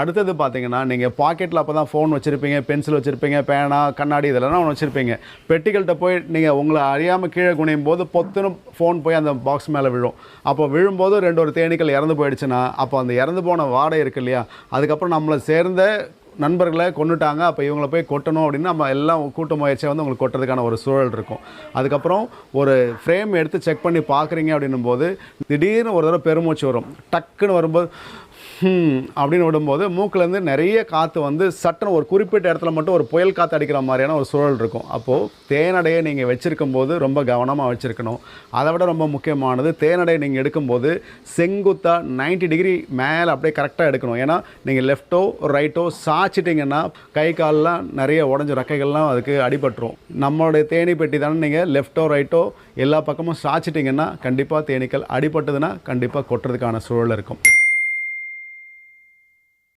அடுத்தது பார்த்தீங்கன்னா நீங்கள் பாக்கெட்டில் அப்போ தான் ஃபோன் வச்சுருப்பீங்க பென்சில் வச்சுருப்பீங்க பேனா கண்ணாடி இதெல்லாம் ஒன்று வச்சுருப்பீங்க. பெட்டிகள்கிட்ட போய் நீங்கள் உங்களை அறியாமல் கீழே குனியும் போது பொத்துன்னு ஃபோன் போய் அந்த பாக்ஸ் மேலே விழும். அப்போ விழும்போது ரெண்டு ஒரு தேனீக்கள் இறந்து போயிடுச்சுன்னா அப்போ அந்த இறந்து போன வாடை இருக்கு இல்லையா? அதுக்கப்புறம் நம்மளை சேர்ந்த நண்பர்களை கொண்டுட்டாங்க அப்போ இவங்களை போய் கொட்டணும் அப்படின்னு நம்ம எல்லாம் கூட்ட முயற்சியை வந்து உங்களுக்கு கொட்டுறதுக்கான ஒரு சூழல் இருக்கும். அதுக்கப்புறம் ஒரு ஃப்ரேம் எடுத்து செக் பண்ணி பார்க்குறீங்க அப்படின்னும் போது திடீர்னு ஒரு தடவை பெருமூச்சு வரும். டக்குன்னு வரும்போது அப்படின்னு விடும்போது மூக்கிலேருந்து நிறைய காற்று வந்து சட்டுன்னு ஒரு குறிப்பிட்ட இடத்துல மட்டும் ஒரு புயல் காற்று அடிக்கிற மாதிரியான ஒரு சூழல் இருக்கும். அப்போது தேனடையை நீங்கள் வச்சுருக்கும் போது ரொம்ப கவனமாக வச்சுருக்கணும். அதை விட ரொம்ப முக்கியமானது தேனடையை நீங்கள் எடுக்கும்போது செங்குத்தாக 90 டிகிரி மேலே அப்படியே கரெக்டாக எடுக்கணும். ஏன்னா நீங்கள் லெஃப்ட்டோ ரைட்டோ சாய்ச்சிட்டிங்கன்னா கை கால்லாம் நிறைய உடஞ்ச ரெக்கைகள்லாம் அதுக்கு அடிபட்டுரும். நம்மளுடைய தேனி பெட்டி தானே நீங்கள் லெஃப்ட்டோ ரைட்டோ எல்லா பக்கமும் சாய்ச்சிட்டிங்கன்னா கண்டிப்பாக தேனீக்கள் அடிபட்டதுன்னா கண்டிப்பாக கொட்டுறதுக்கான சூழல் இருக்கும்.